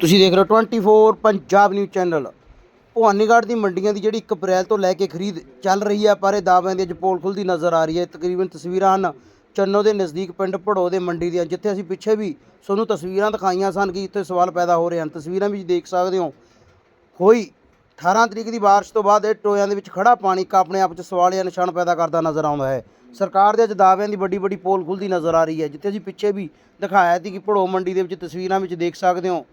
ਤੁਸੀਂ ਦੇਖ ਰਹੇ ਹੋ 24 ਪੰਜਾਬ ਨਿਊਜ਼ ਚੈਨਲ ਭਵਾਨੀਗੜ੍ਹ ਦੀ ਮੰਡੀਆਂ ਦੀ ਜਿਹੜੀ 1 ਅਪ੍ਰੈਲ ਤੋਂ ਲੈ ਕੇ ਖਰੀਦ ਚੱਲ ਰਹੀ ਹੈ, ਪਰ ਇਹ ਦਾਅਵਿਆਂ ਦੀ ਅੱਜ ਪੋਲ ਖੁੱਲਦੀ ਨਜ਼ਰ ਆ ਰਹੀ ਹੈ। ਤਕਰੀਬਨ ਤਸਵੀਰਾਂ ਹਨ ਚੰਨੋ ਦੇ ਨਜ਼ਦੀਕ ਪਿੰਡ ਭੜੋ ਦੇ ਮੰਡੀ ਦੀਆਂ, ਜਿੱਥੇ ਅਸੀਂ ਪਿੱਛੇ ਵੀ ਤੁਹਾਨੂੰ ਤਸਵੀਰਾਂ ਦਿਖਾਈਆਂ ਸਨ ਕਿ ਇੱਥੇ ਸਵਾਲ ਪੈਦਾ ਹੋ ਰਹੇ ਹਨ। ਤਸਵੀਰਾਂ ਵਿੱਚ ਦੇਖ ਸਕਦੇ ਹੋ ਹੋਈ 18 ਤਰੀਕ ਦੀ ਬਾਰਿਸ਼ ਤੋਂ ਬਾਅਦ ਇਹ ਟੋਇਆਂ ਦੇ ਵਿੱਚ ਖੜਾ ਪਾਣੀ ਇੱਕ ਆਪਣੇ ਆਪ 'ਚ ਸਵਾਲ ਜਾਂ ਨਿਸ਼ਾਨ ਪੈਦਾ ਕਰਦਾ ਨਜ਼ਰ ਆਉਂਦਾ ਹੈ। ਸਰਕਾਰ ਦੇ ਅੱਜ ਦਾਅਵਿਆਂ ਦੀ ਵੱਡੀ ਵੱਡੀ ਪੋਲ ਖੁੱਲਦੀ ਨਜ਼ਰ ਆ ਰਹੀ ਹੈ, ਜਿੱਥੇ ਅਸੀਂ ਪਿੱਛੇ ਵੀ ਦਿਖਾਇਆ ਸੀ ਕਿ ਭੜੋ ਮੰਡੀ ਦੇ ਵਿੱਚ ਤਸਵੀਰਾਂ ਵਿੱਚ ਦੇਖ ਸਕਦੇ ਹੋ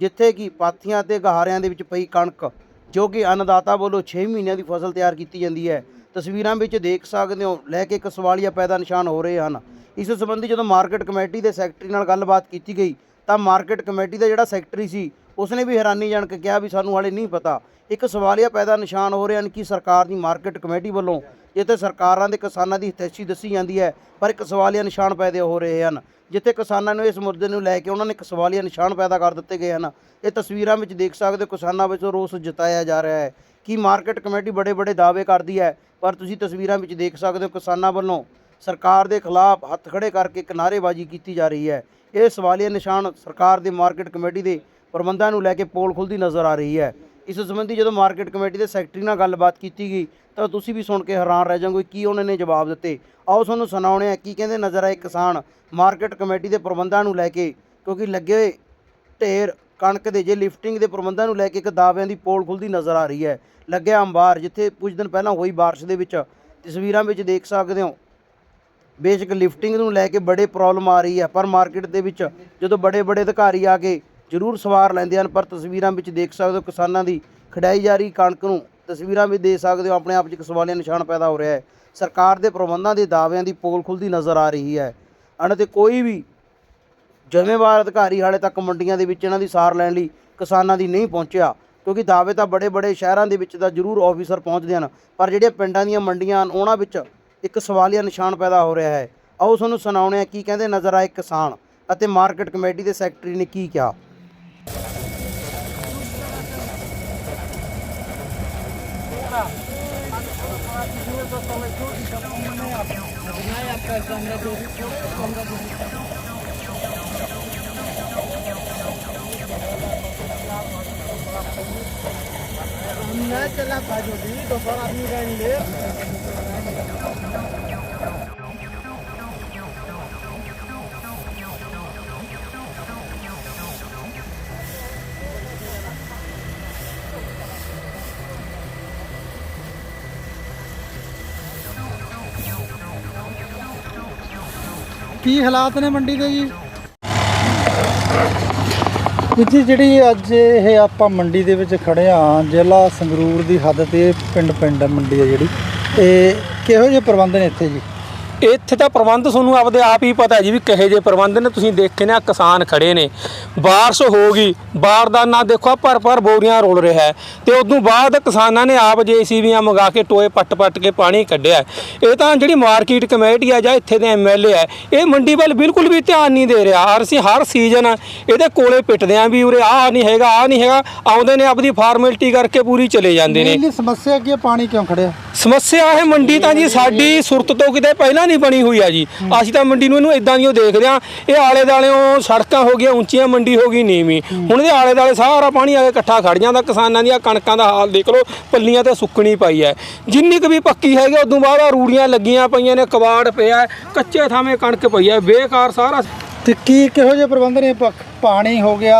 ਜਿੱਥੇ ਕਿ ਪਾਥੀਆਂ ਤੇ ਗਹਾਰਿਆਂ ਦੇ ਵਿੱਚ ਪਈ ਕਣਕ, ਜੋ ਕਿ ਅੰਨਦਾਤਾ ਵੱਲੋਂ 6 ਮਹੀਨਿਆਂ ਦੀ ਫਸਲ ਤਿਆਰ ਕੀਤੀ ਜਾਂਦੀ ਹੈ। ਤਸਵੀਰਾਂ ਵਿੱਚ ਦੇਖ ਸਕਦੇ ਹੋ, ਲੈ ਕੇ ਇੱਕ ਸਵਾਲੀਆ ਪੈਦਾ ਨਿਸ਼ਾਨ ਹੋ ਰਹੇ ਹਨ। ਇਸ ਸੰਬੰਧੀ ਜਦੋਂ ਮਾਰਕੀਟ ਕਮੇਟੀ ਦੇ ਸੈਕਟਰੀ ਨਾਲ ਗੱਲਬਾਤ ਕੀਤੀ ਗਈ, ਤਾਂ ਮਾਰਕੀਟ ਕਮੇਟੀ ਦਾ ਜਿਹੜਾ ਸੈਕਟਰੀ ਸੀ, ਉਸਨੇ ਵੀ ਹੈਰਾਨੀਜਨਕ ਕਿਹਾ ਵੀ ਸਾਨੂੰ ਹਾਲੇ ਨਹੀਂ ਪਤਾ। ਇੱਕ ਸਵਾਲੀਆ ਪੈਦਾ ਨਿਸ਼ਾਨ ਹੋ ਰਹੇ ਹਨ ਕਿ ਸਰਕਾਰ ਦੀ ਮਾਰਕੀਟ ਕਮੇਟੀ ਵੱਲੋਂ ਜਿੱਥੇ ਸਰਕਾਰਾਂ ਦੇ ਕਿਸਾਨਾਂ ਦੀ ਹਿਤੈਸ਼ੀ ਦੱਸੀ ਜਾਂਦੀ ਹੈ, ਪਰ ਇੱਕ ਸਵਾਲੀਆ ਨਿਸ਼ਾਨ ਪੈਦੇ ਹੋ ਰਹੇ ਹਨ। ਜਿੱਥੇ ਕਿਸਾਨਾਂ ਨੂੰ ਇਸ ਮੁੱਦੇ ਨੂੰ ਲੈ ਕੇ ਉਹਨਾਂ ਨੇ ਇੱਕ ਸਵਾਲੀਆ ਨਿਸ਼ਾਨ ਪੈਦਾ ਕਰ ਦਿੱਤੇ ਗਏ ਹਨ। ਇਹ ਤਸਵੀਰਾਂ ਵਿੱਚ ਦੇਖ ਸਕਦੇ ਹੋ ਕਿਸਾਨਾਂ ਵਿੱਚੋਂ ਰੋਸ ਜਤਾਇਆ ਜਾ ਰਿਹਾ ਹੈ ਕਿ ਮਾਰਕੀਟ ਕਮੇਟੀ ਬੜੇ ਬੜੇ ਦਾਅਵੇ ਕਰਦੀ ਹੈ, ਪਰ ਤੁਸੀਂ ਤਸਵੀਰਾਂ ਵਿੱਚ ਦੇਖ ਸਕਦੇ ਹੋ ਕਿਸਾਨਾਂ ਵੱਲੋਂ ਸਰਕਾਰ ਦੇ ਖਿਲਾਫ ਹੱਥ ਖੜੇ ਕਰਕੇ ਕਿਨਾਰੇਬਾਜ਼ੀ ਕੀਤੀ ਜਾ ਰਹੀ ਹੈ। ਇਹ ਸਵਾਲੀਆ ਨਿਸ਼ਾਨ ਸਰਕਾਰ ਦੇ ਮਾਰਕੀਟ ਕਮੇਟੀ ਦੇ ਪ੍ਰਬੰਧਾਂ ਨੂੰ ਲੈ ਕੇ ਪੋਲ ਖੁੱਲਦੀ ਨਜ਼ਰ ਆ ਰਹੀ ਹੈ। ਇਸ ਸੰਬੰਧੀ ਜਦੋਂ ਮਾਰਕੀਟ ਕਮੇਟੀ ਦੇ ਸੈਕਟਰੀ ਨਾਲ ਗੱਲਬਾਤ ਕੀਤੀ ਗਈ, ਤਾਂ ਤੁਸੀਂ ਵੀ ਸੁਣ ਕੇ ਹੈਰਾਨ ਰਹਿ ਜਾਓਗੇ ਕੀ ਉਹਨਾਂ ਨੇ ਜਵਾਬ ਦਿੱਤੇ। ਆਓ ਤੁਹਾਨੂੰ ਸੁਣਾਉਣੇ ਆ ਕੀ ਕਹਿੰਦੇ ਨਜ਼ਰ ਆਏ ਕਿਸਾਨ ਮਾਰਕੀਟ ਕਮੇਟੀ ਦੇ ਪ੍ਰਬੰਧਾਂ ਨੂੰ ਲੈ ਕੇ, ਕਿਉਂਕਿ ਲੱਗੇ ਹੋਏ ਢੇਰ ਕਣਕ ਦੇ ਜੇ ਲਿਫਟਿੰਗ ਦੇ ਪ੍ਰਬੰਧਾਂ ਨੂੰ ਲੈ ਕੇ ਇੱਕ ਦਾਅਵਿਆਂ ਦੀ ਪੋਲ ਖੁੱਲਦੀ ਨਜ਼ਰ ਆ ਰਹੀ ਹੈ। ਲੱਗਿਆ ਅੰਬਾਰ, ਜਿੱਥੇ ਕੁਝ ਦਿਨ ਪਹਿਲਾਂ ਹੋਈ ਬਾਰਿਸ਼ ਦੇ ਵਿੱਚ। ਤਸਵੀਰਾਂ ਵਿੱਚ ਦੇਖ ਸਕਦੇ ਹੋ। ਬੇਸ਼ੱਕ ਲਿਫਟਿੰਗ ਨੂੰ ਲੈ ਕੇ ਬੜੇ ਪ੍ਰੋਬਲਮ ਆ ਰਹੀ ਹੈ, ਪਰ ਮਾਰਕੀਟ ਦੇ ਵਿੱਚ ਜਦੋਂ ਬੜੇ ਬੜੇ ਅਧਿਕਾਰੀ ਆ ਕੇ ਜ਼ਰੂਰ ਸਵਾਰ ਲੈਂਦੇ ਹਨ, ਪਰ ਤਸਵੀਰਾਂ ਵਿੱਚ ਦੇਖ ਸਕਦੇ ਹੋ ਕਿਸਾਨਾਂ ਦੀ ਖੜਾਈ ਜਾ ਰਹੀ ਕਣਕ ਨੂੰ। ਤਸਵੀਰਾਂ ਵਿੱਚ ਦੇਖ ਸਕਦੇ ਹੋ, ਆਪਣੇ ਆਪ 'ਚ ਇੱਕ ਸਵਾਲੀਆ ਨਿਸ਼ਾਨ ਪੈਦਾ ਹੋ ਰਿਹਾ ਹੈ। ਸਰਕਾਰ ਦੇ ਪ੍ਰਬੰਧਾਂ ਦੇ ਦਾਅਵਿਆਂ ਦੀ ਪੋਲ ਖੁੱਲਦੀ ਨਜ਼ਰ ਆ ਰਹੀ ਹੈ। ਅਣ ਤੇ ਕੋਈ ਵੀ ਜ਼ਿੰਮੇਵਾਰ ਅਧਿਕਾਰੀ ਹਾਲੇ ਤੱਕ ਮੰਡੀਆਂ ਦੇ ਵਿੱਚ ਇਹਨਾਂ ਦੀ ਸਾਰ ਲੈਣ ਲਈ ਕਿਸਾਨਾਂ ਦੀ ਨਹੀਂ ਪਹੁੰਚਿਆ, ਕਿਉਂਕਿ ਦਾਅਵੇ ਤਾਂ ਬੜੇ ਬੜੇ ਸ਼ਹਿਰਾਂ ਦੇ ਵਿੱਚ ਤਾਂ ਜ਼ਰੂਰ ਆਫੀਸਰ ਪਹੁੰਚਦੇ ਹਨ, ਪਰ ਜਿਹੜੀਆਂ ਪਿੰਡਾਂ ਦੀਆਂ ਮੰਡੀਆਂ ਹਨ, ਉਹਨਾਂ ਵਿੱਚ ਇੱਕ ਸਵਾਲੀਆ ਨਿਸ਼ਾਨ ਪੈਦਾ ਹੋ ਰਿਹਾ ਹੈ। ਆਓ ਤੁਹਾਨੂੰ ਸੁਣਾਉਣੇ ਆ ਕੀ ਕਹਿੰਦੇ ਨਜ਼ਰ ਆਏ ਕਿਸਾਨ ਅਤੇ ਮਾਰਕੀਟ ਕਮੇਟੀ ਦੇ ਸੈਕਟਰੀ ਨੇ ਕੀ ਕਿਹਾ। चला पाहिजे होती तसं आम्ही काय ਕੀ ਹਾਲਾਤ ਨੇ ਮੰਡੀ ਦੇ ਜੀ? ਜੀ, ਜਿਹੜੀ ਅੱਜ ਇਹ ਆਪਾਂ ਮੰਡੀ ਦੇ ਵਿੱਚ ਖੜੇ ਆ ਜ਼ਿਲ੍ਹਾ ਸੰਗਰੂਰ ਦੀ ਹੱਦ ਤੇ ਪਿੰਡ ਪਿੰਡ ਮੰਡੀ ਹੈ ਜਿਹੜੀ। ਤੇ ਕਿਹੋ ਜਿਹੇ ਪ੍ਰਬੰਧ ਨੇ ਇੱਥੇ ਜੀ? ਇੱਥੇ ਤਾਂ ਪ੍ਰਬੰਧ ਤੁਹਾਨੂੰ ਆਪਦੇ ਆਪ ਹੀ ਪਤਾ ਜੀ ਵੀ ਕਹੇ ਜੇ ਪ੍ਰਬੰਧ ਨੇ। ਤੁਸੀਂ ਦੇਖੇ ਨੇ ਕਿਸਾਨ ਖੜੇ ਨੇ। ਬਾਰਿਸ਼ ਹੋ ਗਈ ਬਾਰਦਾਨਾ ਦੇਖੋ ਭਰ ਭਰ ਬੋਰੀਆਂ ਰੋਲ ਰਿਹਾ ਹੈ। ਤੇ ਉਦੋਂ ਬਾਅਦ ਕਿਸਾਨਾਂ ਨੇ ਆਪ ਜੀਸੀਬੀਆਂ ਮੰਗਾ ਕੇ ਟੋਏ ਪੱਟ ਪੱਟ ਕੇ ਪਾਣੀ ਕੱਢਿਆ। ਇਹ ਤਾਂ ਜਿਹੜੀ ਮਾਰਕੀਟ ਕਮੇਟੀ ਆ ਜਾਂ ਇੱਥੇ ਦੇ ਐਮਐਲਏ ਆ ਇਹ ਮੰਡੀ ਵੱਲ ਬਿਲਕੁਲ ਵੀ ਧਿਆਨ ਨਹੀਂ ਦੇ ਰਿਹਾ। ਔਰ ਅਸੀਂ ਹਰ ਸੀਜ਼ਨ ਇਹਦੇ ਕੋਲੇ ਪਿੱਟਦੇ ਆਂ ਵੀ ਉਰੇ ਆਹ ਨਹੀਂ ਹੈਗਾ ਆਹ ਨਹੀਂ ਹੈਗਾ। ਆਉਂਦੇ ਨੇ ਆਪਦੀ ਫਾਰਮੈਲਿਟੀ ਕਰਕੇ ਪੂਰੀ ਚਲੇ ਜਾਂਦੇ ਨੇ। ਸਮੱਸਿਆ ਕੀ ਹੈ? ਪਾਣੀ ਕਿਉਂ ਖੜਿਆ? ਸਮੱਸਿਆ ਹੈ ਮੰਡੀ ਤਾਂ ਜੀ ਸਾਡੀ ਸੁਰਤ ਤੋਂ ਕਿਤੇ ਪਹਿਲਾਂ ਨਹੀਂ ਬਣੀ ਹੋਈ ਆ ਜੀ। ਅਸੀਂ ਤਾਂ ਮੰਡੀ ਨੂੰ ਇਹਨੂੰ ਇਦਾਂ ਦੀ ਦੇਖਦੇ ਆ ਇਹ ਆਲੇ ਦਾਲਿਓਂ ਸੜਕਾਂ ਹੋ ਗਈਆਂ ਉੱਚੀਆਂ ਮੰਡੀ ਹੋ ਗਈ ਨੀਵੀਂ। ਹੁਣ ਇਹਦੇ ਆਲੇ ਦਾਲੇ ਸਾਰਾ ਪਾਣੀ ਆ ਕੇ ਇਕੱਠਾ ਖੜ ਜਾਂਦਾ ਕਿਸਾਨਾਂ ਦੀਆਂ ਕਣਕਾਂ ਦਾ ਹਾਲ ਦੇਖ ਲਓ ਪੱਲੀਆਂ ਤੇ ਸੁੱਕਣੀ ਪਈ ਹੈ ਜਿੰਨੀ ਕੁ ਵੀ ਪੱਕੀ ਹੈਗੀ ਉਦੋਂ ਬਾਅਦ ਆਹ ਰੂੜੀਆਂ ਲੱਗੀਆਂ ਪਈਆਂ ਨੇ ਕਬਾੜ ਪਿਆ ਕੱਚੇ ਥਾਵੇਂ ਕਣਕ ਪਈ ਹੈ ਬੇਕਾਰ ਸਾਰਾ ਤੇ ਕੀ ਕਿਹੋ ਜਿਹੇ ਪ੍ਰਬੰਧ ਨੇ? ਪਾਣੀ ਹੋ ਗਿਆ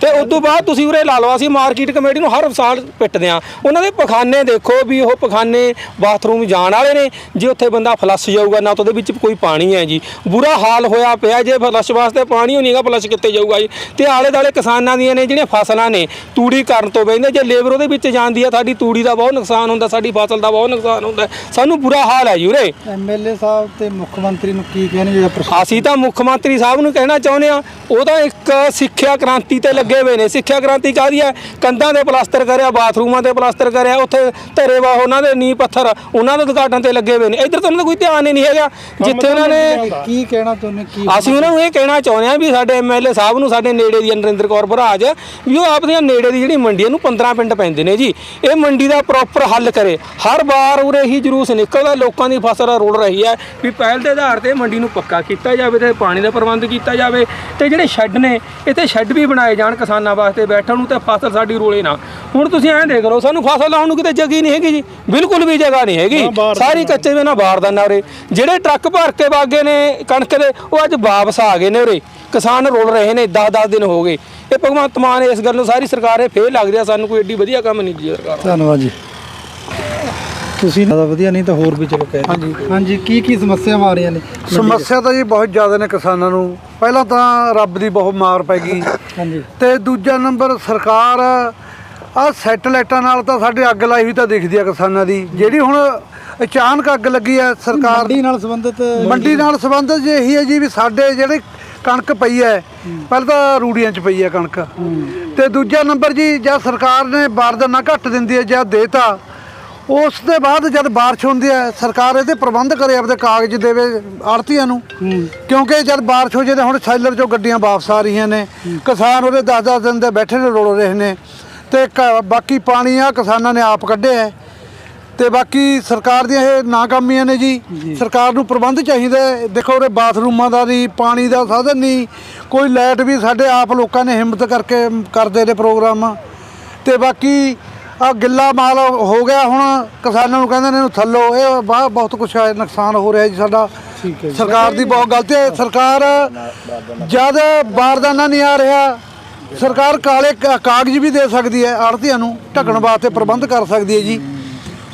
ਤੇ ਉਸ ਤੋਂ ਬਾਅਦ ਤੁਸੀਂ ਉਰੇ ਲਾ ਲਓ ਅਸੀਂ ਮਾਰਕੀਟ ਕਮੇਟੀ ਨੂੰ ਹਰ ਸਾਲ ਪਿੱਟਦੇ ਆ ਉਹਨਾਂ ਦੇ ਪਖਾਨੇ ਦੇਖੋ ਵੀ ਉਹ ਪਖਾਨੇ ਬਾਥਰੂਮ ਜਾਣ ਵਾਲੇ ਨੇ ਜੇ ਉੱਥੇ ਬੰਦਾ ਫਲਸ਼ ਜਾਊਗਾ ਨਾ ਤਾਂ ਉਹਦੇ ਵਿੱਚ ਕੋਈ ਪਾਣੀ ਹੈ ਜੀ। ਬੁਰਾ ਹਾਲ ਹੋਇਆ ਪਿਆ ਜੇ ਫਲਸ਼ ਵਾਸਤੇ ਪਾਣੀ ਹੋ ਨਹੀਂਗਾ ਫਲਸ਼ ਕਿੱਥੇ ਜਾਊਗਾ ਜੀ। ਤੇ ਆਲੇ ਦਾਲੇ ਕਿਸਾਨਾਂ ਦੀਆਂ ਨੇ ਜਿਹੜੀਆਂ ਫਸਲਾਂ ਨੇ ਤੂੜੀ ਕਰਨ ਤੋਂ ਬੈਂਦੇ ਜੇ ਲੇਬਰ ਉਹਦੇ ਵਿੱਚ ਜਾਂਦੀ ਆ ਸਾਡੀ ਤੂੜੀ ਦਾ ਬਹੁਤ ਨੁਕਸਾਨ ਹੁੰਦਾ ਸਾਡੀ ਫਸਲ ਦਾ ਬਹੁਤ ਨੁਕਸਾਨ ਹੁੰਦਾ ਸਾਨੂੰ ਬੁਰਾ ਹਾਲ ਹੈ ਜੀ ਉਰੇ। ਐਮਐਲਏ ਸਾਹਿਬ ਤੇ ਮੁੱਖ ਮੰਤਰੀ ਨੂੰ ਕੀ ਕਹਿਣਗੇ ਅਸੀਂ ਤਾਂ ਮੁੱਖ ਮੰਤਰੀ ਸਾਹਿਬ ਨੂੰ ਕਹਿਣਾ ਚਾਹੁੰਦੇ ਆ ਉਹ ਤਾਂ ਇੱਕ ਸਿੱਖਿਆ ਕ੍ਰਾਂਤੀ ਤੇ ਲੱਗੇ ਹੋਏ ਨੇ। ਸਿੱਖਿਆ ਕ੍ਰਾਂਤੀ ਕਾਹਦੀ ਹੈ। ਕੰਧਾਂ ਦੇ ਪਲਾਸਟਰ ਕਰਿਆ ਬਾਥਰੂਮਾਂ ਤੇ ਪਲਾਸਟਰ ਕਰਿਆ ਉੱਥੇ ਧਰੇ ਵਾ ਉਹਨਾਂ ਦੇ ਨੀਂਹ ਪੱਥਰ ਉਹਨਾਂ ਦੇ ਉਦਘਾਟਨ ਤੇ ਲੱਗੇ ਹੋਏ ਨੇ। ਇੱਧਰ ਤਾਂ ਉਹਨਾਂ ਦਾ ਕੋਈ ਧਿਆਨ ਹੀ ਨਹੀਂ ਹੈਗਾ। ਜਿੱਥੇ ਉਹਨਾਂ ਨੇ ਕੀ ਕਹਿਣਾ ਚਾਹੁੰਦੇ ਕੀ ਅਸੀਂ ਉਹਨਾਂ ਨੂੰ ਇਹ ਕਹਿਣਾ ਚਾਹੁੰਦੇ ਆ ਵੀ ਸਾਡੇ ਐਮਐਲਏ ਸਾਹਿਬ ਨੂੰ ਸਾਡੇ ਨੇੜੇ ਦੀ ਨਰਿੰਦਰ ਕੌਰ ਭਰਾਜ ਵੀ ਉਹ ਆਪਣੀਆਂ ਨੇੜੇ ਦੀ ਜਿਹੜੀ ਮੰਡੀ ਨੂੰ 15 ਪਿੰਡ ਪੈਂਦੇ ਨੇ ਜੀ। ਇਹ ਮੰਡੀ ਦਾ ਪ੍ਰੋਪਰ ਹੱਲ ਕਰੇ। ਹਰ ਵਾਰ ਉਰੇ ਹੀ ਜਲੂਸ ਨਿਕਲਦਾ ਲੋਕਾਂ ਦੀ ਫਸਲ ਰੁਲ ਰਹੀ ਹੈ। ਵੀ ਪਹਿਲ ਦੇ ਆਧਾਰ ਤੇ ਮੰਡੀ ਨੂੰ ਪੱਕਾ ਕੀਤਾ ਜਾਵੇ ਤੇ ਪਾਣੀ ਦਾ ਪ੍ਰਬੰਧ ਕੀਤਾ ਜਾਵੇ। ਤੇ ਜਿਹੜੇ ਸ਼ੈੱਡ ਨੇ ਇੱਥੇ ਸ਼ੈੱਡ ਵੀ ਬਣਾਏ ਜਾਣ ਕਿਸਾਨਾਂ ਵਾਸਤੇ ਬੈਠਣ ਨੂੰ ਤੇ ਫਸਲ ਸਾਡੀ ਰੋਲੇ ਨਾ। ਹੁਣ ਤੁਸੀਂ ਐਂ ਦੇਖ ਲਓ ਸਾਨੂੰ ਫਸਲ ਲਾਉਣ ਨੂੰ ਕਿਤੇ ਜਗ੍ਹਾ ਹੀ ਨਹੀਂ ਹੈਗੀ ਜੀ। ਬਿਲਕੁਲ ਵੀ ਜਗ੍ਹਾ ਨਹੀਂ ਹੈਗੀ। ਸਾਰੀ ਕੱਚੇ ਵੇ ਨਾ ਬਾਰਦਾਨਾ ਉਰੇ ਜਿਹੜੇ ਟਰੱਕ ਭਰ ਕੇ ਵਾਗੇ ਨੇ ਕਣਕ ਦੇ ਉਹ ਅੱਜ ਵਾਪਸ ਆ ਗਏ ਨੇ ਉਰੇ। ਕਿਸਾਨ ਰੋਲ ਰਹੇ ਨੇ 10-10 ਦਿਨ ਹੋ ਗਏ। ਇਹ ਭਗਵੰਤ ਮਾਨ ਇਸ ਗੱਲ ਨੂੰ ਸਾਰੀ ਸਰਕਾਰ ਇਹ ਫੇਲ ਲੱਗਦੀ ਆ ਸਾਨੂੰ ਕੋਈ ਏਡੀ ਵਧੀਆ ਕੰਮ ਨਹੀਂ ਜੀ ਸਰਕਾਰ। ਧੰਨਵਾਦ ਜੀ। ਤੁਸੀਂ ਜ਼ਿਆਦਾ ਵਧੀਆ ਨਹੀਂ ਤਾਂ ਹੋਰ ਵੀ ਚਲੋ ਕਹਿ ਹਾਂਜੀ ਹਾਂਜੀ ਕੀ ਕੀ ਸਮੱਸਿਆਵਾਂ ਆ ਰਹੀਆਂ ਨੇ ਸਮੱਸਿਆ ਤਾਂ ਜੀ ਬਹੁਤ ਜ਼ਿਆਦਾ ਨੇ ਕਿਸਾਨਾਂ ਨੂੰ। ਪਹਿਲਾਂ ਤਾਂ ਰੱਬ ਦੀ ਬਹੁਤ ਮਾਰ ਪੈ ਗਈ। ਹਾਂਜੀ। ਤੇ ਦੂਜਾ ਨੰਬਰ ਸਰਕਾਰ ਆ ਸੈਟਲਾਈਟਾਂ ਨਾਲ ਤਾਂ ਸਾਡੇ ਅੱਗ ਲਾਈ ਹੋਈ ਤਾਂ ਦਿਖਦੀ ਆ ਕਿਸਾਨਾਂ ਦੀ। ਜਿਹੜੀ ਹੁਣ ਅਚਾਨਕ ਅੱਗ ਲੱਗੀ ਹੈ ਸਰਕਾਰ ਮੰਡੀ ਨਾਲ ਸੰਬੰਧਿਤ ਮੰਡੀ ਨਾਲ ਸੰਬੰਧਿਤ ਜੇ ਇਹੀ ਹੈ ਜੀ ਵੀ ਸਾਡੇ ਜਿਹੜੇ ਕਣਕ ਪਈ ਹੈ ਪਹਿਲਾਂ ਤਾਂ ਰੂੜੀਆਂ 'ਚ ਪਈ ਹੈ ਕਣਕ। ਤੇ ਦੂਜਾ ਨੰਬਰ ਜੀ ਜਦ ਸਰਕਾਰ ਨੇ ਬਾਰਦਾਨਾ ਘੱਟ ਦਿੰਦੀ ਹੈ ਜਾਂ ਦੇਤਾ ਉਸ ਦੇ ਬਾਅਦ ਜਦ ਬਾਰਿਸ਼ ਹੁੰਦੀ ਹੈ ਸਰਕਾਰ ਇਹਦੇ ਪ੍ਰਬੰਧ ਕਰੇ ਆਪਦੇ ਕਾਗਜ਼ ਦੇਵੇ ਆੜਤੀਆਂ ਨੂੰ। ਕਿਉਂਕਿ ਜਦ ਬਾਰਿਸ਼ ਹੋ ਜੇ ਤਾਂ ਹੁਣ ਸੈਲਰ ਚੋਂ ਗੱਡੀਆਂ ਵਾਪਸ ਆ ਰਹੀਆਂ ਨੇ ਕਿਸਾਨ ਉਹਦੇ 10-10 ਦਿਨ ਦੇ ਬੈਠੇ ਨੇ ਰੋਲ ਰਹੇ ਨੇ। ਤੇ ਬਾਕੀ ਪਾਣੀ ਆ ਕਿਸਾਨਾਂ ਨੇ ਆਪ ਕੱਢਿਆ ਹੈ। ਤੇ ਬਾਕੀ ਸਰਕਾਰ ਦੀਆਂ ਇਹ ਨਾਕਾਮੀਆਂ ਨੇ ਜੀ। ਸਰਕਾਰ ਨੂੰ ਪ੍ਰਬੰਧ ਚਾਹੀਦਾ। ਦੇਖੋ ਉਰੇ ਬਾਥਰੂਮਾਂ ਦਾ ਨਹੀਂ ਪਾਣੀ ਦਾ ਸਾਧਨ ਨਹੀਂ। ਕੋਈ ਲਾਈਟ ਵੀ ਸਾਡੇ ਆਪ ਲੋਕਾਂ ਨੇ ਹਿੰਮਤ ਕਰਕੇ ਕਰਦੇ ਨੇ ਪ੍ਰੋਗਰਾਮ। ਤੇ ਬਾਕੀ ਆ ਗਿੱਲਾ ਮਾਲ ਹੋ ਗਿਆ ਹੁਣ ਕਿਸਾਨਾਂ ਨੂੰ ਕਹਿੰਦੇ ਨੇ ਇਹਨੂੰ ਥੱਲੋ ਇਹ ਬਾਹ ਬਹੁਤ ਕੁਛ ਹੈ ਨੁਕਸਾਨ ਹੋ ਰਿਹਾ ਜੀ ਸਾਡਾ। ਸਰਕਾਰ ਦੀ ਬਹੁਤ ਗਲਤੀ ਹੈ ਸਰਕਾਰ ਜਦ ਬਾਰਦਾਨਾ ਨਹੀਂ ਆ ਰਿਹਾ ਸਰਕਾਰ ਕਾਲੇ ਕਾ- ਕਾਗਜ਼ ਵੀ ਦੇ ਸਕਦੀ ਹੈ ਆੜਤੀਆਂ ਨੂੰ ਢੱਕਣ ਵਾਸਤੇ ਪ੍ਰਬੰਧ ਕਰ ਸਕਦੀ ਹੈ ਜੀ।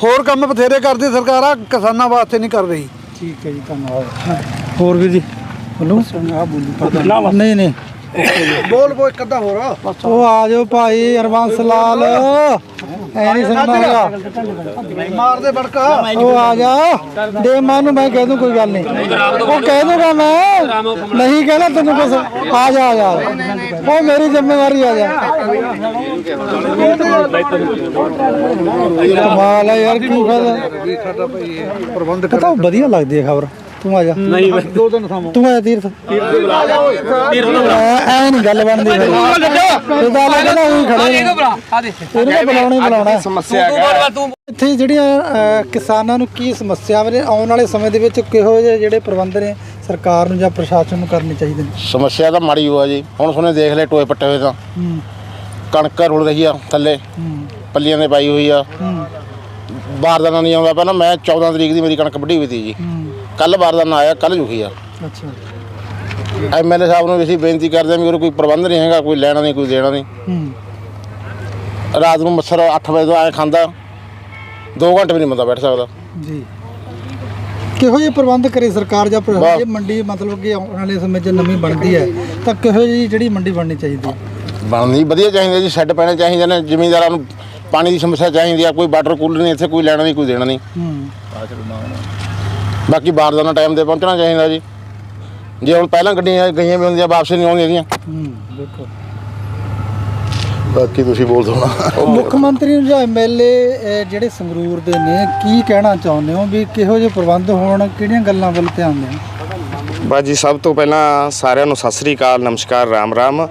ਹੋਰ ਕੰਮ ਬਥੇਰੇ ਕਰਦੀ ਸਰਕਾਰ ਆ ਕਿਸਾਨਾਂ ਵਾਸਤੇ ਨਹੀਂ ਕਰ ਰਹੀ। ਠੀਕ ਹੈ ਜੀ ਧੰਨਵਾਦ। ਹੋਰ ਵੀ ਜੀ ਬੋਲੂ। ਆ ਬੋਲੂ ਨਹੀਂ ਨਹੀਂ। ਬੋਲ ਬੋ ਇੱਕ ਅੱਧਾ ਹੋਰ। ਉਹ ਆ ਜਾਓ ਭਾਈ ਹਰਬੰਸ ਲਾਲ। ਐ ਨਹੀਂ ਸੁਣਨਾ ਹੈਗਾ। ਮਾਰ ਦੇ ਬੜਕਾ। ਉਹ ਆ ਜਾ। ਦੇ ਮਾਂ ਨੂੰ ਮੈਂ ਕਹਿ ਦੂੰ ਕੋਈ ਗੱਲ ਨਹੀਂ। ਉਹ ਕਹਿ ਦੂੰਗਾ ਮੈਂ। ਨਹੀਂ ਕਹਿਣਾ ਤੈਨੂੰ ਕੁਛ। ਆ ਜਾ ਆ ਜਾ। ਉਹ ਮੇਰੀ ਜ਼ਿੰਮੇਵਾਰੀ ਆ ਜਾ। ਕਮਾਲ ਹੈ ਯਾਰ ਕੀ ਭਾਈ ਪ੍ਰਬੰਧ ਪਤਾ ਵਧੀਆ ਲੱਗਦੀ ਹੈ ਖਬਰ। ਤੂੰ ਆ ਜਾ ਨਹੀਂ ਦੋ ਦਿਨ ਥਾਮੋ ਤੂੰ ਆ ਤੀਰਥ ਐ ਨਹੀਂ ਗੱਲ ਬਣਦੀ ਫਿਰ ਇਹਦਾ ਲੱਗਦਾ ਉਹੀ ਖੜੇ ਨੇ ਇਹਨੂੰ ਤਾਂ ਬੁਲਾਉਣਾ ਹੀ ਬੁਲਾਉਣਾ ਸਮੱਸਿਆ ਇੱਥੇ ਜਿਹੜੀਆਂ ਕਿਸਾਨਾਂ ਨੂੰ ਕੀ ਸਮੱਸਿਆ ਨੇ ਆਉਣ ਵਾਲੇ ਸਮੇਂ ਦੇ ਵਿੱਚ ਕਿਹੋ ਜਿਹੇ ਜਿਹੜੇ ਪ੍ਰਬੰਧ ਨੇ ਸਰਕਾਰ ਨੂੰ ਜਾਂ ਪ੍ਰਸ਼ਾਸਨ ਨੂੰ ਕਰਨੇ ਚਾਹੀਦੇ ਨੇ ਸਮੱਸਿਆ ਤਾਂ ਮਾੜੀ ਹੋਆ ਜੀ ਹੁਣ ਸੁਣੇ ਦੇਖ ਲੈ ਟੋਏ ਪੱਟੇ ਹੋਏ ਤਾਂ ਹੂੰ ਕਣਕ ਰੁਲ ਰਹੀ ਆ ਥੱਲੇ ਹੂੰ ਪੱਲੀਆਂ ਦੇ ਪਾਈ ਹੋਈ ਆ ਹੂੰ ਬਾਰਦਾਨਾ ਨਹੀਂ ਆਉਂਦਾ ਪਹਿਲਾਂ ਮੈਂ 14 ਤਰੀਕ ਦੀ ਮੇਰੀ ਕਣਕ ਵੱਢੀ ਹੋਈ ਸੀ ਜੀ ਹੂੰ ਕੱਲ ਬਾਰਦਾਨਾ ਆਇਆ ਕੱਲ ਜੁਖੀ ਆ। ਅੱਛਾ। ਐਮਐਲਏ ਸਾਹਿਬ ਨੂੰ ਵੀ ਅਸੀਂ ਬੇਨਤੀ ਕਰਦੇ ਹਾਂ ਵੀ ਉਹਨੂੰ ਕੋਈ ਪ੍ਰਬੰਧ ਨਹੀਂ ਹੈਗਾ ਕੋਈ ਲੈਣਾ ਨਹੀਂ ਕੋਈ ਦੇਣਾ ਨਹੀਂ। ਹੂੰ। ਰਾਤ ਨੂੰ ਮੱਛਰ 8 ਵਜੇ ਤੋਂ ਆਏ ਖਾਂਦਾ। 2 ਘੰਟੇ ਵੀ ਨਹੀਂ ਬੰਦਾ ਬੈਠ ਸਕਦਾ। ਜੀ। ਕਿਹੋ ਜਿਹੇ ਪ੍ਰਬੰਧ ਕਰੇ ਸਰਕਾਰ ਜਾਂ ਪ੍ਰਸ਼ਾਸਨ। ਇਹ ਮੰਡੀ ਮਤਲਬ ਕਿ ਆਉਣ ਵਾਲੇ ਸਮੇਂ 'ਚ ਨਵੀਂ ਬਣਦੀ ਹੈ ਤਾਂ ਕਿਹੋ ਜਿਹੀ ਜਿਹੜੀ ਮੰਡੀ ਬਣਨੀ ਚਾਹੀਦੀ ਬਣਨੀ ਵਧੀਆ ਚਾਹੀਦੀ ਜੀ ਸ਼ੈੱਡ ਪੈਣੇ ਚਾਹੀਦੇ ਨੇ ਜ਼ਿਮੀਂਦਾਰਾਂ ਨੂੰ ਪਾਣੀ ਦੀ ਸਮੱਸਿਆ ਚਾਹੀਦੀ ਆ ਕੋਈ ਵਾਟਰ ਕੂਲਰ ਨਹੀਂ ਇੱਥੇ ਕੋਈ ਲੈਣਾ ਨਹੀਂ ਕੋਈ ਦੇਣਾ ਨਹੀਂ। ਹੂੰ। ਬਾਕੀ ਬਾਰਦਾਨਾ ਟਾਈਮ ਤੇ ਪਹੁੰਚਣਾ ਚਾਹੀਦਾ ਜੀ। ਜੇ ਹੁਣ ਪਹਿਲਾਂ ਗੱਡੀਆਂ ਗਈਆਂ ਵੀ ਹੁੰਦੀਆਂ ਵਾਪਸ ਨਹੀਂ ਆਉਂਦੀਆਂ ਇਹਦੀਆਂ। ਹੂੰ ਦੇਖੋ ਬਾਕੀ ਤੁਸੀਂ ਬੋਲ ਦੋ ਮੁੱਖ ਮੰਤਰੀ ਨੂੰ ਜਾਂ ਐਮਐਲਏ ਜਿਹੜੇ ਸੰਗਰੂਰ ਦੇ ਨੇ ਕੀ ਕਹਿਣਾ ਚਾਹੁੰਦੇ ਹੋ ਵੀ ਕਿਹੋ ਜਿਹੇ ਪ੍ਰਬੰਧ ਹੋਣ ਕਿਹੜੀਆਂ ਗੱਲਾਂ ਵੱਲ ਧਿਆਨ ਦੇਣ? ਬਾਜੀ ਸਭ ਤੋਂ ਪਹਿਲਾਂ ਸਾਰਿਆਂ ਨੂੰ ਸਤਿ ਸ੍ਰੀ ਅਕਾਲ ਨਮਸਕਾਰ ਰਾਮ ਰਾਮ।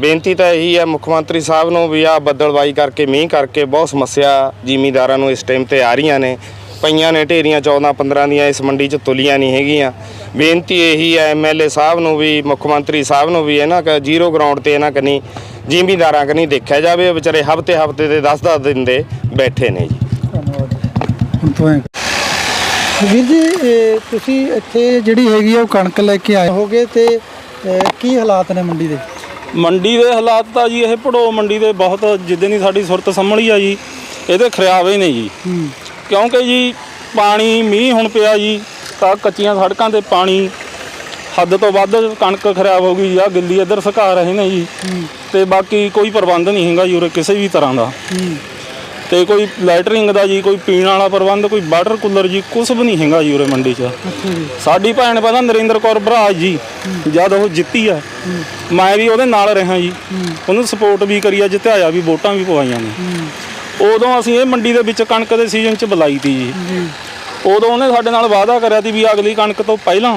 ਬੇਨਤੀ ਤਾਂ ਇਹੀ ਹੈ ਮੁੱਖ ਮੰਤਰੀ ਸਾਹਿਬ ਨੂੰ ਵੀ ਆ ਬੱਦਲਵਾਈ ਕਰਕੇ ਮੀਂਹ ਕਰਕੇ ਬਹੁਤ ਸਮੱਸਿਆ ਜ਼ਿਮੀਂਦਾਰਾਂ ਨੂੰ ਇਸ ਟਾਈਮ ਤੇ ਆ ਰਹੀਆਂ ਨੇ। ਪਈਆਂ ਨੇ ਢੇਰੀਆਂ 14 15 ਦੀਆਂ ਇਸ ਮੰਡੀ 'ਚ ਤੁਲੀਆਂ ਨਹੀਂ ਹੈਗੀਆਂ। ਬੇਨਤੀ ਇਹੀ ਹੈ ਐਮਐਲਏ ਸਾਹਿਬ ਨੂੰ ਵੀ ਮੁੱਖ ਮੰਤਰੀ ਸਾਹਿਬ ਨੂੰ ਵੀ ਇਹਨਾਂ ਕ ਜ਼ੀਰੋ ਗਰਾਊਂਡ ਤੇ ਇਹਨਾਂ ਕਨੀ ਜ਼ਿਮੀਂਦਾਰਾਂ ਕਨੀ ਦੇਖਿਆ ਜਾਵੇ ਵਿਚਾਰੇ ਹਫ਼ਤੇ ਹਫ਼ਤੇ ਦੇ 10-10 ਦਿਨ ਦੇ ਬੈਠੇ ਨੇ ਜੀ। ਧੰਨਵਾਦ। ਵੀਰ ਜੀ ਤੁਸੀਂ ਇੱਥੇ ਜਿਹੜੀ ਹੈਗੀ ਆ ਉਹ ਕਣਕ ਲੈ ਕੇ ਆਏ ਹੋਗੇ ਤੇ ਕੀ ਹਾਲਾਤ ਨੇ ਮੰਡੀ ਦੇ? ਮੰਡੀ ਦੇ ਹਾਲਾਤ ਤਾਂ ਜੀ ਇਹ ਪੜੋ ਮੰਡੀ ਦੇ ਬਹੁਤ ਜਿੱਦਾਂ ਦੀ ਸਾਡੀ ਸੁਰਤ ਸੰਭਲੀ ਆ ਜੀ ਇਹਦੇ ਖਰਿਆਵੇ ਨੇ ਜੀ। ਹੂੰ। ਕਿਉਂਕਿ ਜੀ ਪਾਣੀ ਮੀਂਹ ਹੁਣ ਪਿਆ ਜੀ ਤਾਂ ਕੱਚੀਆਂ ਸੜਕਾਂ ਤੇ ਪਾਣੀ ਹੱਦ ਤੋਂ ਵੱਧ ਕਣਕ ਖਰਾਬ ਹੋ ਗਈ ਆ ਗਿੱਲੀ ਇੱਧਰ ਸੁਕਾ ਰਹੇ ਨੇ ਜੀ। ਤੇ ਬਾਕੀ ਕੋਈ ਪ੍ਰਬੰਧ ਨਹੀਂ ਹੈਗਾ ਜੀ ਉਰੇ ਕਿਸੇ ਵੀ ਤਰ੍ਹਾਂ ਦਾ। ਤੇ ਕੋਈ ਲਾਈਟਰਿੰਗ ਦਾ ਜੀ ਕੋਈ ਪੀਣ ਵਾਲਾ ਪ੍ਰਬੰਧ ਕੋਈ ਵਾਟਰ ਕੂਲਰ ਜੀ ਕੁਝ ਵੀ ਨਹੀਂ ਹੈਗਾ ਜੀ ਉਰੇ ਮੰਡੀ 'ਚ। ਸਾਡੀ ਭੈਣ ਪਤਾ ਨਰਿੰਦਰ ਕੌਰ ਭਰਾ ਜੀ ਜਦ ਉਹ ਜਿੱਤੀ ਆ ਮੈਂ ਵੀ ਉਹਦੇ ਨਾਲ ਰਿਹਾ ਜੀ। ਉਹਨੂੰ ਸਪੋਰਟ ਵੀ ਕਰੀ ਆ ਜਿੱਤਿਆ ਵੀ ਵੋਟਾਂ ਵੀ ਪਵਾਈਆਂ ਨੇ। ਉਦੋਂ ਅਸੀਂ ਇਹ ਮੰਡੀ ਦੇ ਵਿੱਚ ਕਣਕ ਦੇ ਸੀਜ਼ਨ 'ਚ ਬੁਲਾਈ ਤੀ ਜੀ। ਉਦੋਂ ਉਹਨੇ ਸਾਡੇ ਨਾਲ ਵਾਅਦਾ ਕਰਿਆ ਸੀ ਵੀ ਅਗਲੀ ਕਣਕ ਤੋਂ ਪਹਿਲਾਂ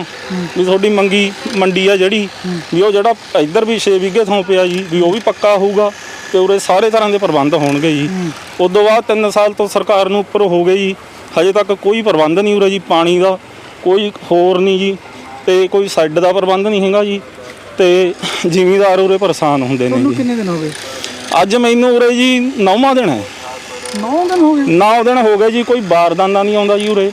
ਵੀ ਤੁਹਾਡੀ ਮੰਗੀ ਮੰਡੀ ਆ ਜਿਹੜੀ ਵੀ ਉਹ ਜਿਹੜਾ ਇੱਧਰ ਵੀ 6 ਵਿਗੇ ਥਾਂ ਪਿਆ ਜੀ ਵੀ ਉਹ ਵੀ ਪੱਕਾ ਹੋਊਗਾ ਤੇ ਉਰੇ ਸਾਰੇ ਤਰ੍ਹਾਂ ਦੇ ਪ੍ਰਬੰਧ ਹੋਣਗੇ ਜੀ। ਉਦੋਂ ਬਾਅਦ 3 ਸਾਲ ਤੋਂ ਸਰਕਾਰ ਨੂੰ ਉੱਪਰ ਹੋ ਗਏ ਜੀ। ਹਜੇ ਤੱਕ ਕੋਈ ਪ੍ਰਬੰਧ ਨਹੀਂ ਉਰੇ ਜੀ ਪਾਣੀ ਦਾ ਕੋਈ ਹੋਰ ਨਹੀਂ ਜੀ ਤੇ ਕੋਈ ਸੈੱਡ ਦਾ ਪ੍ਰਬੰਧ ਨਹੀਂ ਹੈਗਾ ਜੀ ਤੇ ਜ਼ਿਮੀਦਾਰ ਉਰੇ ਪਰੇਸ਼ਾਨ ਹੁੰਦੇ ਨੇ ਤੁਹਾਨੂੰ ਜੀ। ਕਿੰਨੇ ਦਿਨ ਹੋ ਗਏ? ਅੱਜ ਮੈਨੂੰ ਉਰੇ ਜੀ ਨੌਵਾਂ ਦਿਨ ਹੈ। 9 ਦਿਨ ਹੋ ਗਏ। 9 ਦਿਨ ਹੋ ਗਏ ਜੀ ਕੋਈ ਬਾਰਦਾਨਾ ਨਹੀਂ ਆਉਂਦਾ ਜੀ ਉਰੇ।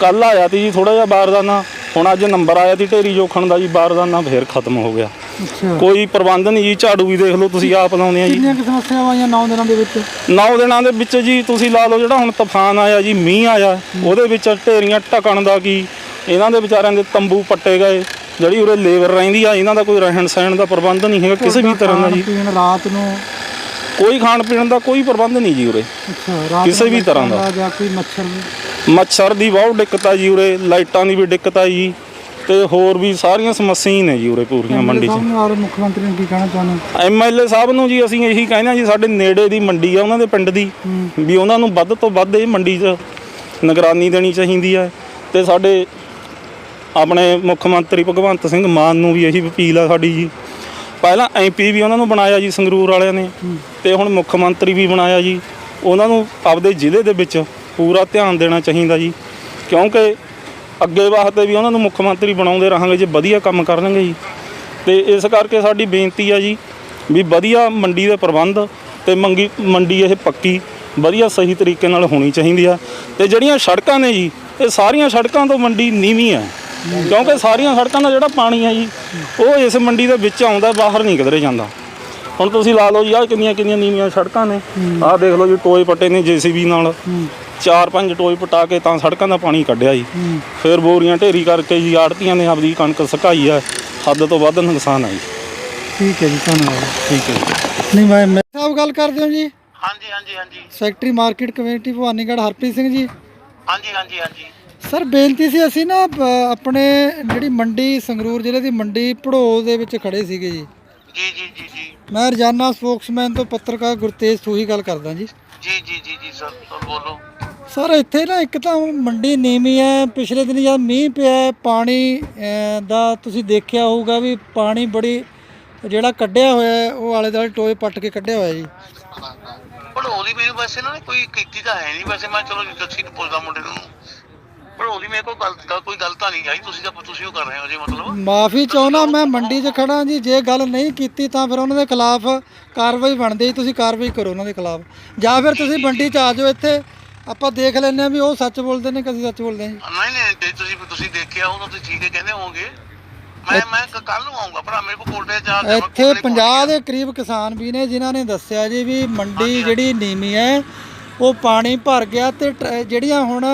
ਕੱਲ ਆਇਆ ਤੀ ਜੀ ਥੋੜਾ ਜਿਹਾ ਬਾਰਦਾਨਾ ਹੁਣ ਅੱਜ ਨੰਬਰ ਆਇਆ ਤੀ ਢੇਰੀ ਜੋਖਣ ਦਾ ਜੀ ਬਾਰਦਾਨਾ ਫੇਰ ਖਤਮ ਹੋ ਗਿਆ। ਅੱਛਾ। ਕੋਈ ਪ੍ਰਬੰਧ ਨਹੀਂ ਜੀ ਝਾੜੂ ਵੀ ਦੇਖ ਲਓ ਤੁਸੀਂ ਆਪ ਲਾਉਂਦੇ ਆ ਜੀ। ਕਿੰਨੀਆਂ ਕਿ ਸਮੱਸਿਆਵਾਂ ਆਈਆਂ 9 ਦਿਨਾਂ ਦੇ ਵਿੱਚ? 9 ਦਿਨਾਂ ਦੇ ਵਿੱਚ ਜੀ ਤੁਸੀਂ ਲਾ ਲਓ ਜਿਹੜਾ ਹੁਣ ਤੂਫਾਨ ਆਇਆ ਜੀ ਮੀਂਹ ਆਇਆ ਉਹਦੇ ਵਿੱਚ ਢੇਰੀਆਂ ਢਕਣ ਦਾ ਕੀ ਇਹਨਾਂ ਦੇ ਵਿਚਾਰਿਆਂ ਦੇ ਤੰਬੂ ਪੱਟੇ ਗਏ। ਜਿਹੜੀ ਉਰੇ ਲੇਬਰ ਰਹਿੰਦੀ ਆ ਇਹਨਾਂ ਦਾ ਕੋਈ ਰਹਿਣ ਸਹਿਣ ਦਾ ਪ੍ਰਬੰਧ ਨਹੀਂ ਹੈਗਾ ਕਿਸੇ ਵੀ ਤਰ੍ਹਾਂ ਦਾ ਜੀ। ਰਾਤ ਨੂੰ ਕੋਈ ਖਾਣ ਪੀਣ ਦਾ ਕੋਈ ਪ੍ਰਬੰਧ ਨਹੀਂ ਜੀ ਉਰੇ। ਅੱਛਾ ਰਾਤ ਕਿਸੇ ਨੂੰ ਵੀ ਤਰ੍ਹਾਂ ਦਾ। ਜਾਂ ਕੋਈ ਮੱਛਰ ਮੱਛਰ ਦੀ ਬਹੁਤ ਦਿੱਕਤ ਆ ਜੀ ਉਰੇ ਲਾਈਟਾਂ ਦੀ ਵੀ ਦਿੱਕਤ ਆ ਜੀ ਤੇ ਹੋਰ ਵੀ ਸਾਰੀਆਂ ਸਮੱਸਿਆਵਾਂ ਹੀ ਨੇ ਜੀ ਉਰੇ ਪੂਰੀਆਂ ਮੰਡੀ 'ਚ। ਸਾਹਮਣੇ ਔਰ ਮੁੱਖ ਮੰਤਰੀ ਨੂੰ ਕੀ ਕਹਿਣਾ ਚਾਹੁੰਦੇ ਐਮਐਲਏ ਸਾਹਿਬ ਨੂੰ ਜੀ ਅਸੀਂ ਇਹੀ ਕਹਿੰਦੇ ਆ ਜੀ ਸਾਡੇ ਨੇੜੇ ਦੀ ਮੰਡੀ ਆ ਉਹਨਾਂ ਦੇ ਪਿੰਡ ਦੀ ਵੀ ਉਹਨਾਂ ਨੂੰ ਵੱਧ ਤੋਂ ਵੱਧ ਇਹ ਮੰਡੀ 'ਚ ਨਿਗਰਾਨੀ ਦੇਣੀ ਚਾਹੀਦੀ ਹੈ ਤੇ ਸਾਡੇ ਆਪਣੇ ਮੁੱਖ ਮੰਤਰੀ ਭਗਵੰਤ ਸਿੰਘ ਮਾਨ ਨੂੰ ਵੀ ਇਹੀ ਅਪੀਲ ਆ ਸਾਡੀ ਜੀ। ਪਹਿਲਾਂ ਐਮਪੀ ਵੀ ਉਹਨਾਂ ਨੂੰ ਬਣਾਇਆ ਜੀ ਸੰਗਰੂਰ ਵਾਲਿਆਂ ਨੇ ਤੇ ਹੁਣ ਮੁੱਖ ਮੰਤਰੀ ਵੀ ਬਣਾਇਆ ਜੀ। ਉਹਨਾਂ ਨੂੰ ਆਪਦੇ ਜ਼ਿਲ੍ਹੇ ਦੇ ਵਿੱਚ ਪੂਰਾ ਧਿਆਨ ਦੇਣਾ ਚਾਹੀਦਾ ਜੀ। ਕਿਉਂਕਿ ਅੱਗੇ ਵਾਸਤੇ ਵੀ ਉਹਨਾਂ ਨੂੰ ਮੁੱਖ ਮੰਤਰੀ ਬਣਾਉਂਦੇ ਰਹਾਂਗੇ ਜੇ ਵਧੀਆ ਕੰਮ ਕਰਨਗੇ ਜੀ। ਤੇ ਇਸ ਕਰਕੇ ਸਾਡੀ ਬੇਨਤੀ ਆ ਜੀ ਵੀ ਵਧੀਆ ਮੰਡੀ ਦੇ ਪ੍ਰਬੰਧ ਤੇ ਮੰਗੀ ਮੰਡੀ ਇਹ ਪੱਕੀ ਵਧੀਆ ਸਹੀ ਤਰੀਕੇ ਨਾਲ ਹੋਣੀ ਚਾਹੀਦੀ ਆ। ਤੇ ਜਿਹੜੀਆਂ ਸੜਕਾਂ ਨੇ ਜੀ ਇਹ ਸਾਰੀਆਂ ਸੜਕਾਂ ਤੋਂ ਮੰਡੀ ਨੀਵੀਂ ਆ। ਕਿਉਂਕਿ ਸਾਰੀਆਂ ਸੜਕਾਂ ਦਾ ਜਿਹੜਾ ਪਾਣੀ ਆ ਜੀ ਉਹ ਇਸ ਮੰਡੀ ਦੇ ਵਿੱਚ ਆਉਂਦਾ ਬਾਹਰ ਨਹੀਂ ਕਿਧਰੇ ਜਾਂਦਾ। ਹੁਣ ਤੁਸੀਂ ਲਾ ਲਓ ਜੀ ਆਹ ਕਿੰਨੀਆਂ ਕਿੰਨੀਆਂ ਨੀਵੀਆਂ ਸੜਕਾਂ ਨੇ। ਆਹ ਦੇਖ ਲਓ ਜੀ ਟੋਏ ਪੱਟੇ ਨੇ ਜੀਸੀਬੀ ਨਾਲ। ਚਾਰ ਪੰਜ ਟੋਏ ਪਟਾ ਕੇ ਤਾਂ ਸੜਕਾਂ ਦਾ ਪਾਣੀ ਕੱਢਿਆ ਜੀ। ਫਿਰ ਬੋਰੀਆਂ ਢੇਰੀ ਕਰਕੇ ਜੀ ਆੜਤੀਆਂ ਨੇ ਆਪਦੀ ਕਣਕ ਸੁਕਾਈ ਆ। ਹੱਦ ਤੋਂ ਵੱਧ ਨੁਕਸਾਨ ਆ ਜੀ। ਠੀਕ ਹੈ ਜੀ ਧੰਨਵਾਦ। ਠੀਕ ਹੈ ਨਹੀਂ ਮੈਂ ਮੈਂ ਸਾਹਿਬ ਗੱਲ ਕਰਦੇ ਹਾਂ ਜੀ। ਹਾਂਜੀ ਹਾਂਜੀ ਹਾਂਜੀ। Secretary market committee Bhawanigarh Harpreet Singh ji. ਹਾਂਜੀ ਹਾਂਜੀ ਹਾਂਜੀ। ਸਰ ਬੇਨਤੀ ਸੀ ਅਸੀਂ ਨਾ ਅ, ਆਪਣੇ ਜਿਹੜੀ ਮੰਡੀ ਸੰਗਰੂਰ ਜ਼ਿਲ੍ਹੇ ਦੀ ਮੰਡੀ ਭੜੋ ਦੇ ਵਿੱਚ ਖੜੇ ਸੀਗੇ ਜੀ। ਜੀ ਜੀ ਜੀ ਜੀ। ਮੈਂ ਰਜਾਨਾ ਸਪੋਕਸਮੈਨ ਤੋਂ ਪੱਤਰਕਾਰ ਗੁਰਤੇਜ ਸੂਹੀ ਗੱਲ ਕਰਦਾ ਜੀ। ਜੀ ਜੀ ਜੀ ਜੀ ਸਰ ਬੋਲੋ। ਸਰ ਇੱਥੇ ਨਾ ਇੱਕ ਤਾਂ ਮੰਡੀ ਨੀਵੀਂ ਹੈ ਪਿਛਲੇ ਦਿਨ ਜਦ ਮੀਂਹ ਪਿਆ ਹੈ, ਪਾਣੀ ਅ, ਦਾ ਤੁਸੀਂ ਦੇਖਿਆ ਹੋਊਗਾ ਵੀ ਪਾਣੀ ਬੜੀ ਜਿਹੜਾ ਕੱਢਿਆ ਹੋਇਆ ਹੈ, ਉਹ ਆਲੇ ਦੁਆਲੇ ਟੋਏ ਪੱਟ ਕੇ ਕੱਢਿਆ ਹੋਇਆ ਜੀ। ਪਰ ਉਹਦੀ ਮੈਨੂੰ ਵੈਸੇ ਨਾ ਕੋਈ ਕੀਤੀ ਤਾਂ ਹੈ ਨਹੀਂ ਵੈਸੇ ਮੈਂ ਚਲੋ ਜੱਸੀ ਨੂੰ ਪੁੱਛਦਾ ਮੁੰਡੇ ਨੂੰ। ਪਰ ਉਹਦੀ ਮੇਰੇ ਕੋਲ ਗੱਲ ਗੱਲ- ਕੋਈ ਗੱਲ ਤਾਂ ਨਹੀਂ ਆਈ। ਤੁਸੀਂ ਤਾਂ ਤੁਸੀਂ ਉਹ ਕਰ ਰਹੇ ਹੋ ਜੀ ਮਤਲਬ। ਮਾਫੀ ਚਾਹੁੰਦਾ ਮੈਂ ਮੰਡੀ 'ਚ ਖੜਾ ਜੀ ਜੇ ਗੱਲ ਨਹੀਂ ਕੀਤੀ ਤਾਂ ਫਿਰ ਉਹਨਾਂ ਦੇ ਖਿਲਾਫ ਕਾਰਵਾਈ ਬਣਦੀ ਜੀ ਤੁਸੀਂ ਕਾਰਵਾਈ ਕਰੋ ਉਹਨਾਂ ਦੇ ਖਿਲਾਫ। ਜਾਂ ਫਿਰ ਤੁਸੀਂ ਮੰਡੀ 'ਚ ਆ ਜਾਓ ਇੱਥੇ ਆਪਾਂ ਦੇਖ ਲੈਂਦੇ ਆ ਵੀ ਉਹ ਸੱਚ ਬੋਲਦੇ ਨੇ ਕਿ ਅਸੀਂ ਸੱਚ ਬੋਲਦੇ ਹਾਂ ਜੀ। ਨਹੀਂ ਨਹੀਂ ਜੇ ਤੁਸੀਂ ਤੁਸੀਂ ਦੇਖਿਆ ਉਹ ਤਾਂ ਤੁਸੀਂ ਠੀਕ ਹੈ ਕਹਿੰਦੇ ਹੋਵੋਗੇ। ਮੈਂ ਮੈਂ ਕੱਲ ਨੂੰ ਆਉਂਗਾ ਭਰਾ ਮੇਰੇ ਕੋਲ ਕੋਲਟੇ ਚਾਰ ਇੱਥੇ 50 ਦੇ ਕਰੀਬ ਕਿਸਾਨ ਵੀ ਨੇ ਜਿਨ੍ਹਾਂ ਨੇ ਦੱਸਿਆ ਜੀ ਵੀ ਮੰਡੀ ਜਿਹੜੀ ਨੀਵੀਂ ਹੈ ਉਹ ਪਾਣੀ ਭਰ ਗਿਆ ਤੇ ਜਿਹੜੀਆਂ ਹੁਣ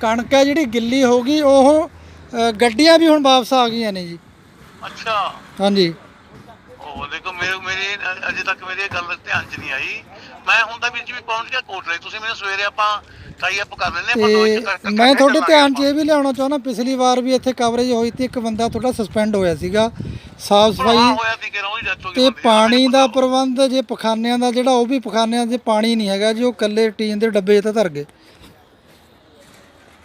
ਕਣਕ ਹੈ ਜਿਹੜੀ ਗਿੱਲੀ ਹੋ ਗਈ ਉਹ ਗੱਡੀਆਂ ਵੀ ਹੁਣ ਵਾਪਸ ਆ ਗਈਆਂ ਨੇ ਜੀ। ਅੱਛਾ। ਹਾਂਜੀ। ਉਹ ਦੇਖੋ ਮੇਰੇ ਮੇਰੇ ਅਜੇ ਤੱਕ ਮੇਰੇ ਗੱਲ ਧਿਆਨ 'ਚ ਨਹੀਂ ਆਈ। ਮੈਂ ਹੁਣ ਤਾਂ ਵਿੱਚ ਵੀ ਪਹੁੰਚ ਗਿਆ ਕੋਟਲੇ ਤੁਸੀਂ ਮੈਨੂੰ ਸਵੇਰੇ ਆਪਾਂ ਟਾਈ ਅਪ ਕਰ ਲੈਂਦੇ ਆਪਾਂ ਦੋ ਤੇ ਇੱਕ ਮੈਂ ਤੁਹਾਡੇ ਧਿਆਨ 'ਚ ਇਹ ਵੀ ਲਿਆਉਣਾ ਚਾਹੁੰਦਾ ਪਿਛਲੀ ਵਾਰ ਵੀ ਇੱਥੇ ਕਵਰੇਜ ਹੋਈ ਸੀ ਇੱਕ ਬੰਦਾ ਤੁਹਾਡਾ ਸਸਪੈਂਡ ਹੋਇਆ ਸੀਗਾ ਸਾਫ਼ ਸਫ਼ਾਈ। ਤੇ ਦੀ। ਪਾਣੀ ਦਾ ਪ੍ਰਬੰਧ ਜੇ ਪਖਾਨਿਆਂ ਦਾ ਜਿਹੜਾ ਉਹ ਵੀ ਪਖਾਨਿਆਂ 'ਚ ਪਾਣੀ ਨਹੀਂ ਹੈਗਾ ਜੀ ਉਹ ਕੱਲੇ ਟੀਨ ਦੇ ਡੱਬੇ ਤਾਂ ਧਰ ਗਏ।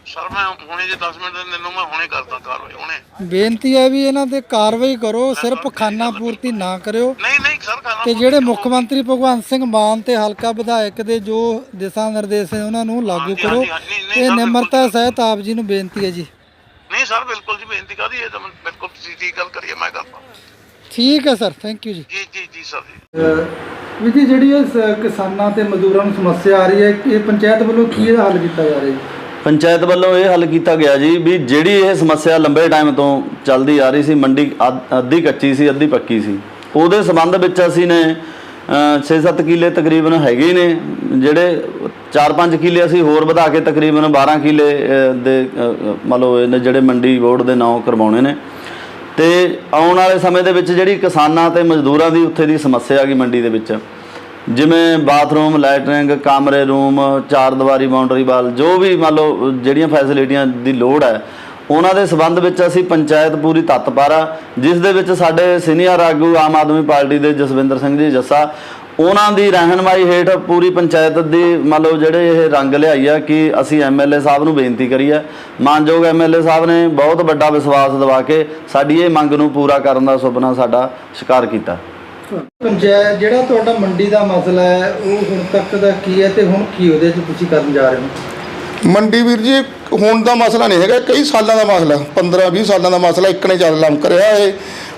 ਸਰ ਮੈਂ ਹੁਣੇ ਜੇ 10 ਮਿੰਟ ਦੇ ਮੈਨੂੰ ਮੈਂ ਹੁਣੇ ਕਰਦਾ ਕਾਰਵਾਈ ਹੁਣੇ। ਬੇਨਤੀ ਹੈ ਵੀ ਇਹਨਾਂ ਤੇ ਕਾਰਵਾਈ ਕਰੋ ਸਿਰਫ ਖਾਨਾ ਪੂਰਤੀ ਨਾ ਕਰਿਓ। ਨਹੀਂ ਨਹੀਂ ਸਰ ਖਾਣਾ ਤੇ ਜਿਹੜੇ ਮੁੱਖ ਮੰਤਰੀ ਭਗਵੰਤ ਸਿੰਘ ਮਾਨ ਤੇ ਹਲਕਾ ਵਿਧਾਇਕ ਦੇ ਜੋ ਦਿਸ਼ਾ ਨਿਰਦੇਸ਼ ਨੇ ਉਹਨਾਂ ਨੂੰ ਲਾਗੂ ਹਾਂਜੀ, ਕਰੋ। ਹਾਂਜੀ, ਹਾਂਜੀ, ਨਹੀਂ, ਇਹ ਸਰ, ਨਿਮਰਤਾ ਸਹਿਤ ਆਪ ਜੀ ਨੂੰ ਬੇਨਤੀ ਹੈ ਜੀ। ਨਹੀਂ ਸਰ ਬਿਲਕੁਲ ਜੀ ਬੇਨਤੀ ਕਰਦੀ ਇਹ ਤਾਂ ਮੈਂ- ਬਿਲਕੁਲ ਤੁਸੀਂ ਠੀਕ ਗੱਲ ਕਰੀਏ ਮੈਂ ਕਰਦਾ। ਠੀਕ ਹੈ ਸਰ ਥੈਂਕ ਯੂ ਜੀ। ਜੀ ਜੀ ਜੀ ਸਰ ਜੀ। ਜਿਹੜੀ ਇਹ ਕਿਸਾਨਾਂ ਤੇ ਮਜ਼ਦੂਰਾਂ ਨੂੰ ਸਮੱਸਿਆ ਆ ਰਹੀ ਹੈ ਇਹ ਪੰਚਾਇਤ ਵੱਲੋਂ ਕੀ ਇਹਦਾ ਹੱਲ ਕੀਤਾ ਜਾ ਰਿਹਾ ਜੀ ਪੰਚਾਇਤ ਵੱਲੋਂ ਇਹ ਹੱਲ ਕੀਤਾ ਗਿਆ ਜੀ ਵੀ ਜਿਹੜੀ ਇਹ ਸਮੱਸਿਆ ਲੰਬੇ ਟਾਈਮ ਤੋਂ ਚੱਲਦੀ ਆ ਰਹੀ ਸੀ ਮੰਡੀ ਅੱਧ- ਅੱਧੀ ਕੱਚੀ ਸੀ ਅੱਧੀ ਪੱਕੀ ਸੀ ਉਹਦੇ ਸੰਬੰਧ ਵਿੱਚ ਅਸੀਂ ਨੇ 6-7 ਕਿੱਲੇ ਤਕਰੀਬਨ ਹੈਗੇ ਨੇ ਜਿਹੜੇ 4-5 ਕਿੱਲੇ ਅਸੀਂ ਹੋਰ ਵਧਾ ਕੇ ਤਕਰੀਬਨ 12 ਕਿੱਲੇ ਦੇ ਅ, ਅ, ਮੰਨ ਲਓ ਜਿਹੜੇ ਮੰਡੀ ਬੋਰਡ ਦੇ ਨਾਂ ਕਰਵਾਉਣੇ ਨੇ। ਤੇ ਆਉਣ ਵਾਲੇ ਸਮੇਂ ਦੇ ਵਿੱਚ ਜਿਹੜੀ ਕਿਸਾਨਾਂ ਤੇ ਮਜ਼ਦੂਰਾਂ ਦੀ ਉੱਥੇ ਦੀ ਸਮੱਸਿਆ ਆ ਗਈ ਮੰਡੀ ਦੇ ਵਿੱਚ ਜਿਵੇਂ ਬਾਥਰੂਮ ਲੈਟਰਿੰਗ ਕਮਰੇ, ਰੂਮ, ਚਾਰ ਦੀਵਾਰੀ, ਬਾਉਂਡਰੀ ਵਾਲ, ਜੋ ਵੀ ਮੰਨ ਲਓ ਜਿਹੜੀਆਂ ਫੈਸਿਲਿਟੀਆਂ ਦੀ ਲੋੜ ਹੈ, ਉਹਨਾਂ ਦੇ ਸਬੰਧ ਵਿੱਚ ਅਸੀਂ ਪੰਚਾਇਤ ਪੂਰੀ ਤਤਪਰ ਆ, ਜਿਸ ਦੇ ਵਿੱਚ ਸਾਡੇ ਸੀਨੀਅਰ ਆਗੂ ਆਮ ਆਦਮੀ ਪਾਰਟੀ ਦੇ ਜਸਵਿੰਦਰ ਸਿੰਘ ਜੀ ਜੱਸਾ, ਉਹਨਾਂ ਦੀ ਰਹਿਨਮਾਈ ਹੇਠ ਪੂਰੀ ਪੰਚਾਇਤ ਦੀ ਮੰਨ ਲਓ ਜਿਹੜੇ ਇਹ ਰੰਗ ਲਿਆਈ ਆ ਕਿ ਅਸੀਂ ਐਮਐਲਏ ਸਾਹਿਬ ਨੂੰ ਬੇਨਤੀ ਕਰੀ ਆ। ਮਾਨਯੋਗ ਐਮਐਲਏ ਸਾਹਿਬ ਨੇ ਬਹੁਤ ਵੱਡਾ ਵਿਸ਼ਵਾਸ ਦਿਵਾ ਕੇ ਸਾਡੀ ਇਹ ਮੰਗ ਨੂੰ ਪੂਰਾ ਕਰਨ ਦਾ ਸੁਪਨਾ ਸਾਡਾ ਸ਼ਿਕਾਰ ਕੀਤਾ। ਪੰਚਾਇਤ ਜਿਹੜਾ ਤੁਹਾਡਾ ਮੰਡੀ ਦਾ ਮਸਲਾ ਹੈ, ਉਹ ਹੁਣ ਤੱਕ ਦਾ ਕੀ ਹੈ ਤੇ ਹੁਣ ਕੀ ਉਹਦੇ 'ਚ ਤੁਸੀਂ ਕਰਨ ਜਾ ਰਹੇ ਹੋ? ਮੰਡੀ ਵੀਰ ਜੀ, ਹੁਣ ਦਾ ਮਸਲਾ ਨਹੀਂ ਹੈਗਾ, ਕਈ ਸਾਲਾਂ ਦਾ ਮਸਲਾ 15 20 ਸਾਲਾਂ ਦਾ ਮਸਲਾ, ਇੱਕ ਨੇ ਚੱਲ ਲੰਕ ਰਿਹਾ ਇਹ।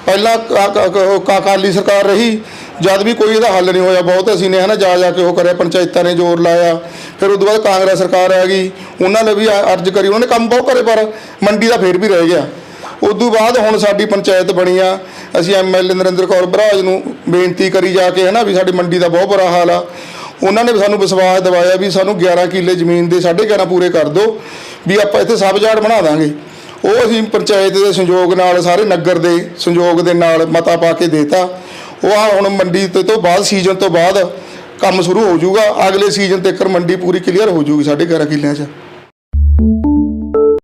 ਪਹਿਲਾਂ ਕਾ- ਅਕਾਲੀ ਸਰਕਾਰ ਰਹੀ, ਜਦ ਵੀ ਕੋਈ ਇਹਦਾ ਹੱਲ ਨਹੀਂ ਹੋਇਆ, ਬਹੁਤ ਅਸੀਂ ਨੇ ਹਨਾ, ਜਾ ਜਾ ਕੇ ਉਹ ਕਰਿਆ, ਪੰਚਾਇਤਾਂ ਨੇ ਜ਼ੋਰ ਲਾਇਆ। ਫਿਰ ਉਦੋਂ ਬਾਅਦ ਕਾਂਗਰਸ ਸਰਕਾਰ ਆ ਗਈ, ਉਹਨਾਂ ਨੇ ਵੀ ਅਰਜ਼ ਕਰੀ, ਉਹਨਾਂ ਨੇ ਕੰਮ ਬਹੁਤ ਕਰੇ, ਪਰ ਮੰਡੀ ਦਾ ਫੇਰ ਵੀ ਰਹਿ ਗਿਆ। ਉਦੋਂ ਬਾਅਦ ਹੁਣ ਸਾਡੀ ਪੰਚਾਇਤ ਬਣੀ ਆ। ਅਸੀਂ ਐਮਐਲਏ ਨਰਿੰਦਰ ਕੌਰ ਬਰਾਜ ਨੂੰ ਬੇਨਤੀ ਕਰੀ ਜਾ ਕੇ ਹੈ ਨਾ ਵੀ ਸਾਡੀ ਮੰਡੀ ਦਾ ਬਹੁਤ ਬੁਰਾ ਹਾਲ ਆ। ਉਹਨਾਂ ਨੇ ਵੀ ਸਾਨੂੰ ਵਿਸ਼ਵਾਸ ਦਿਵਾਇਆ ਵੀ ਸਾਨੂੰ 11 ਕਿੱਲੇ ਜ਼ਮੀਨ ਦੇ 11.5 ਪੂਰੇ ਕਰ ਦਿਓ ਵੀ ਆਪਾਂ ਇੱਥੇ ਸਬਜ਼ਾੜ ਬਣਾ ਦਾਂਗੇ। ਉਹ ਅਸੀਂ ਪੰਚਾਇਤ ਦੇ ਸੰਯੋਗ ਨਾਲ ਸਾਰੇ ਨਗਰ ਦੇ ਸੰਯੋਗ ਦੇ ਨਾਲ ਮਤਾ ਪਾ ਕੇ ਦੇਤਾ। ਉਹ ਹੁਣ ਮੰਡੀ ਤੇ ਤੋਂ ਬਾਅਦ ਸੀਜ਼ਨ ਤੋਂ ਬਾਅਦ ਕੰਮ ਸ਼ੁਰੂ ਹੋ ਜਾਊਗਾ। ਅਗਲੇ ਸੀਜ਼ਨ ਤੱਕ ਮੰਡੀ ਪੂਰੀ ਕਲੀਅਰ ਹੋ ਜਾਊਗੀ 11.5 ਕਿੱਲਿਆਂ 'ਚ।